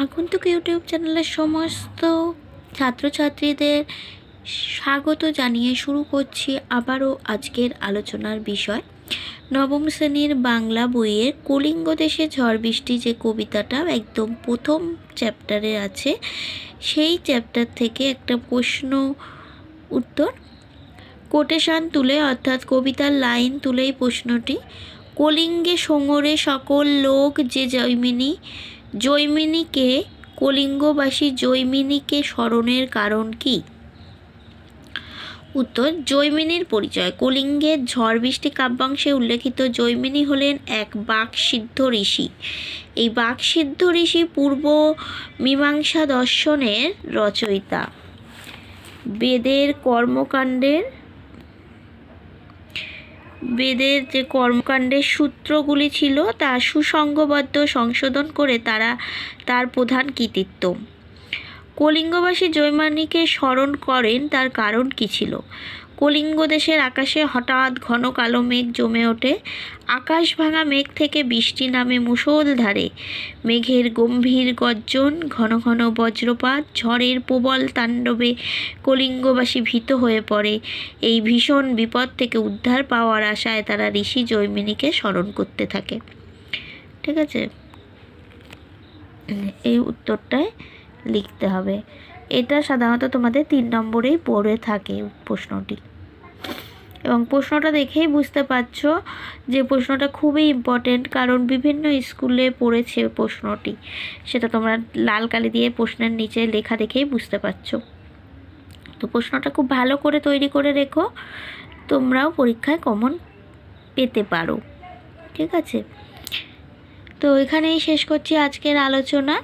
আগন্তুক ইউটিউব চ্যানেলের সমস্ত ছাত্রছাত্রীদের স্বাগত জানিয়ে শুরু করছি আবারও আজকের আলোচনার বিষয়। নবম শ্রেণির বাংলা বইয়ের কলিঙ্গ দেশে ঝড় বৃষ্টি যে কবিতাটা একদম প্রথম চ্যাপ্টারে আছে, সেই চ্যাপ্টার থেকে একটা প্রশ্ন উত্তর। কোটেশান তুলে, অর্থাৎ কবিতার লাইন তুলেই প্রশ্নটি, কলিঙ্গে সোঙরে সকল লোক যে জৈমিনী জৈমিনীকে, কলিঙ্গবাসী জৈমিনীকে স্মরণের কারণ কি? উত্তর, জৈমিনীর পরিচয়। কলিঙ্গের ঝড় বৃষ্টি কাব্যাংশে উল্লেখিত জৈমিনী হলেন এক বাকসিদ্ধ ঋষি। এই বাকসিদ্ধ ঋষি পূর্ব মীমাংসা দর্শনের রচয়িতা। বেদের কর্মকাণ্ডের বেদের যে কর্মকাণ্ডের সূত্রগুলি ছিল, তা সুসংঘবদ্ধ সংশোধন করে তারা তার প্রধান কৃতিত্ব। কলিঙ্গবাসী জৈমানিকে স্মরণ করেন তার কারণ কী ছিল? কলিঙ্গ দেশের আকাশে হঠাৎ ঘন কালো মেঘ জমে ওঠে। আকাশ ভাঙা মেঘ থেকে বৃষ্টি নামে মুষলধারে মেঘের গম্ভীর গর্জন, ঘন ঘন বজ্রপাত, ঝড়ের প্রবল তাণ্ডবে কলিঙ্গবাসী ভীত হয়ে পড়ে। এই ভীষণ বিপদ থেকে উদ্ধার পাওয়ার আশায় তারা ঋষি জৈমিনীকে স্মরণ করতে থাকে। ঠিক আছে? এই উত্তরটায় লিখতে হবে। এটা সাধারণত তোমাদের তিন নম্বরেই পড়ে থাকে প্রশ্নটি। এবং প্রশ্নটা দেখেই বুঝতে পারছ যে প্রশ্নটা খুবই ইম্পর্টেন্ট কারণ বিভিন্ন স্কুলে পড়েছে প্রশ্নটি। সেটা তোমরা লাল কালি দিয়ে প্রশ্নের নিচে লেখা দেখেই বুঝতে পারছ। তো প্রশ্নটা খুব ভালো করে তৈরি করে রেখো, তোমরাও পরীক্ষায় কমন পেতে পারো। ঠিক আছে? তো এখানেই শেষ করছি আজকের আলোচনা।